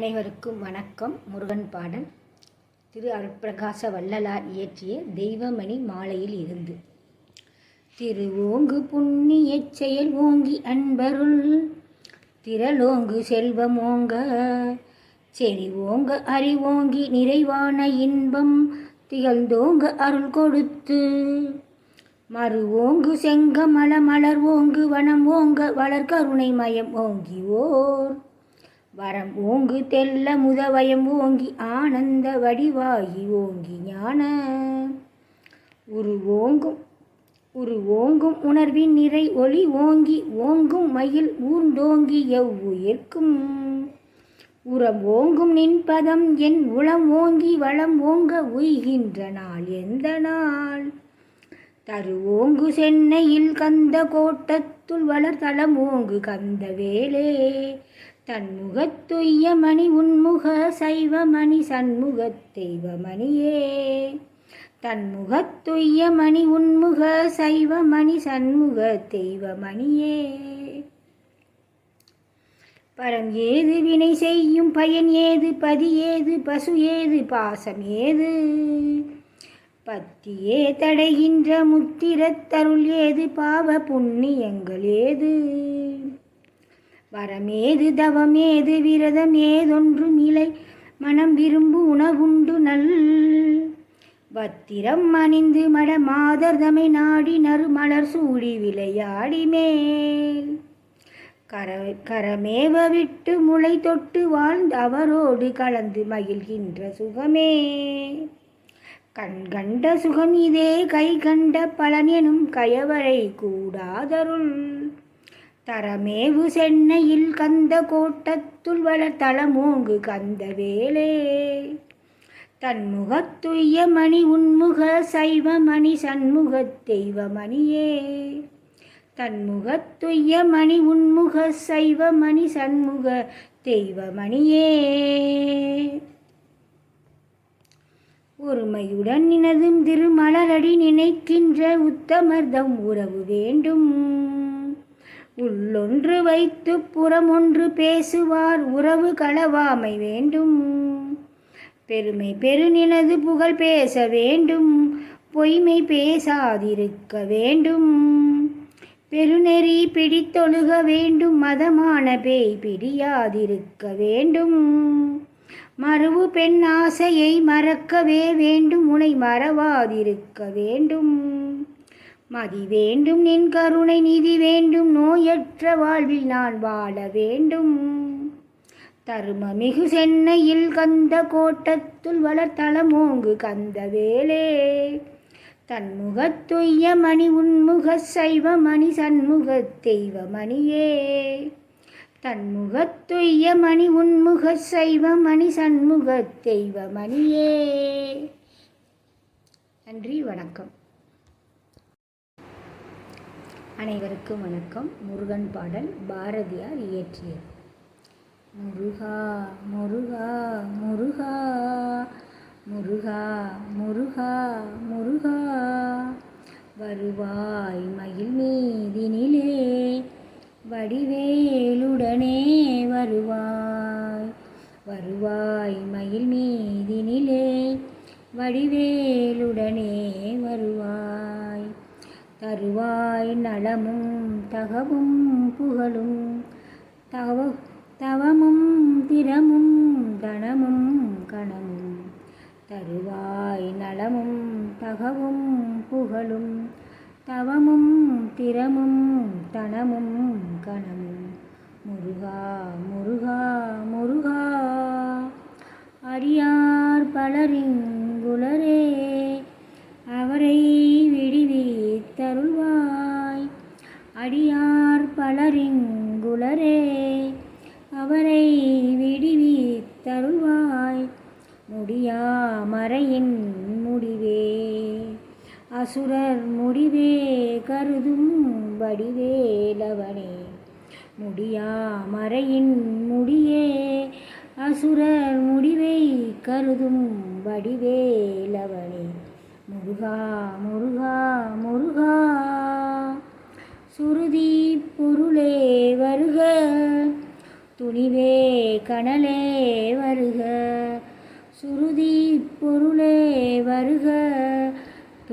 அனைவருக்கும் வணக்கம். முருகன் பாடல். திரு அருட்பிரகாச வள்ளலார் இயற்றிய தெய்வமணி மாலையில் இருந்து. திரு ஓங்கு புண்ணியச் செயல் ஓங்கி அன்பருள். திரளோங்கு செல்வம் ஓங்க. செறி ஓங்க அறிவோங்கி நிறைவான இன்பம். திகழ்ந்தோங்க அருள் கொடுத்து. மறு ஓங்கு செங்கமல மலர் ஓங்கு வனம் ஓங்க. வளர்கருணை மயம் ஓங்கி ஓர் வரம் ஓங்கு தெல்ல முதவயம் ஓங்கி ஆனந்த வடிவாகி ஓங்கி ஞான. உரு ஓங்கும் உரு ஓங்கும் உணர்வின் நிறை ஒளி ஓங்கி ஓங்கும் மயில் ஊர்ந்தோங்கி எவ்வுயிர்க்கும். உரம் ஓங்கும் நின்பதம் என் உளம் ஓங்கி வளம் ஓங்க உய்கின்ற நாள் எந்த நாள்? தரு ஓங்கு சென்னையில் கந்த கோட்டத்துள் வளர் தளம் ஓங்கு கந்த வேலே. தன்முகத்துய்ய மணி உன்முக சைவமணி சண்முக தெய்வமணியே தன்முகத்துய்ய மணி உன்முக சைவமணி சண்முக தெய்வமணியே பரம் ஏது வினை செய்யும் பயன் ஏது பதி ஏது பசு ஏது பாசம் ஏது? பத்தியே தடைகின்ற முத்திரத்தருள் ஏது பாவ புண்ணியங்கள் ஏது? வரமேது தவமேது விரதம் ஏதொன்றும் இலை மனம் விரும்பு உணவுண்டு நல். பத்திரம் அணிந்து மட மாதர்தமை நாடி நறு மலர் சூடி விளையாடி மேல். கர கரமேவ விட்டு முளை தொட்டு வாழ்ந்து அவரோடு கலந்து மகிழ்கின்ற சுகமே. கண் கண்ட சுகம் இதே கை கண்ட பலன் எனும் கயவரை கூடாதருள். தரமேவு சென்னையில் கந்த கோட்டத்துள் வளர்த்தளமோங்கு கந்த வேலே. தன்முகத்துய்ய மணி உன்முக சைவமணி சண்முக சண்முகத் தெய்வமணியே தன்முகத்துய்ய மணி உன்முக சைவமணி சண்முக தெய்வமணியே ஒருமையுடன் நினதும் திருமலரடி நினைக்கின்ற உத்தமர்தம் உறவு வேண்டும். உள்ளொன்று வைத்து புறமொன்று பேசுவார் உறவு களவாமை வேண்டும். பெருமை பெருநினது புகழ் பேச வேண்டும். பொய்மை பேசாதிருக்க வேண்டும். பெருநெறி பிடித்தொழுக வேண்டும். மதமான பேய் பிடியாதிருக்க வேண்டும். மறுவு பெண் ஆசையை மறக்கவே வேண்டும். உனை மறவாதிருக்க வேண்டும். மதி வேண்டும் நின் கருணை நிதி வேண்டும் நோயற்ற வாழ்வில் நான் வாழ வேண்டும். தருமமிகு சென்னையில் கந்த கோட்டத்துள் வளர்த்தளமோங்கு கந்த வேலே. தன்முகத்துய்ய மணி உன்முக சைவ மணி சண்முக தெய்வ மணியே. தன்முகத்துய்ய மணி உன்முக சைவ மணி சண்முக தெய்வ மணியே. நன்றி வணக்கம். அனைவருக்கும் வணக்கம். முருகன் பாடல் பாரதியார் இயற்றியது முருகா முருகா முருகா முருகா முருகா முருகா. வருவாய் மயில் மீதினிலே வடிவேலுடனே வருவாய். வருவாய் மயில் மீதினிலே வடிவேலுடனே தருவாய் நலமும் தகவும் புகழும். தவ தவமும் திறமும் தனமும் கணமும் தருவாய் நலமும் தகவும் புகழும். தவமும் திறமும் தனமும் கணமும் முருகா முருகா முருகா அடியார் பலரிங்குளரே அவரை அடியார் பலரிங்குளரே அவரை விடுவித்தருள்வாய். முடியாமறையின் முடிவே அசுரர் முடிவே கருதும் வடிவேலவனே. முடியாமறையின் முடியே அசுரர் முடிவை கருதும் வடிவேலவனே. முருகா முருகா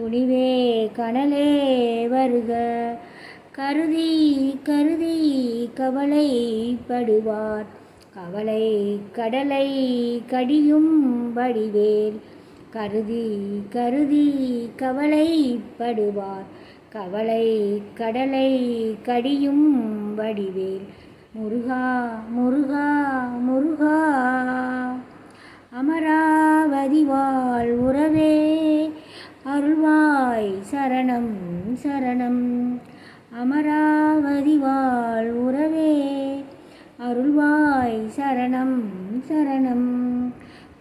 துணிவே கனலே வருக. கருதி கருதி கவலைப்படுவார். கவலை கடலை கடியும் வடிவேல். கருதி கருதி கவலைப்படுவார். கவலை கடலை கடியும் வடிவேல். முருகா முருகா முருகா அமராவதி வாழ் உறவே. அருள்வாய் சரணம் சரணம். அமராவதி வாழ் உறவே. அருள்வாய் சரணம் சரணம்.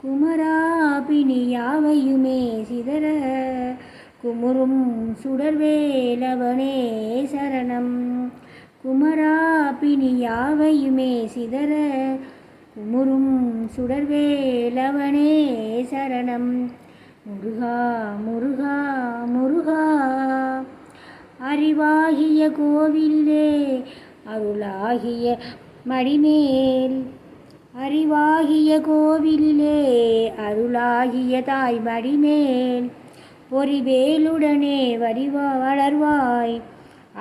குமராபினி யாவையுமே சிதற. குமுறும் சுடர்வேலவனே சரணம். குமராபினி யாவையுமே சிதற. குமுறும் சுடர்வேலவனே சரணம். முருகா முருகா முருகா. அறிவாகிய கோவிலே அருளாகிய மடிமேல். அறிவாகிய கோவிலே அருளாகிய தாய் மடிமேல். பொறிவேலுடனே வரிவா வளர்வாய்.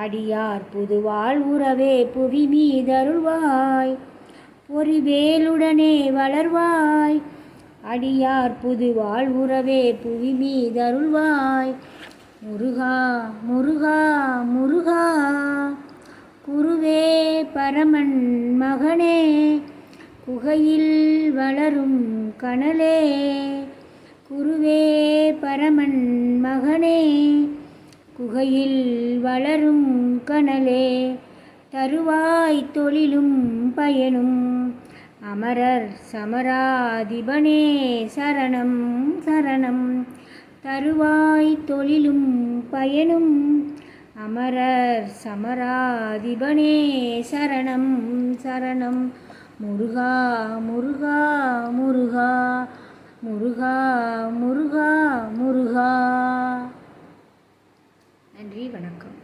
அடியார் புதுவாழ் உறவே புவி மீதருள்வாய் பொறிவேலுடனே வளர்வாய். அடியார் புது உறவே புவி மீதருள்வாய் முருகா முருகா முருகா குருவே பரமன் மகனே குகையில் வளரும் கனலே. குருவே பரமன் மகனே குகையில் வளரும் கனலே. தருவாய் தொழிலும் பயனும் அமரர் சமராதிபனே சரணம் சரணம். தருவாய் தொழிலும் பயனும். அமரர் சமராதிபனே சரணம் சரணம். முருகா முருகா முருகா. முருகா முருகா முருகா. நன்றி வணக்கம்.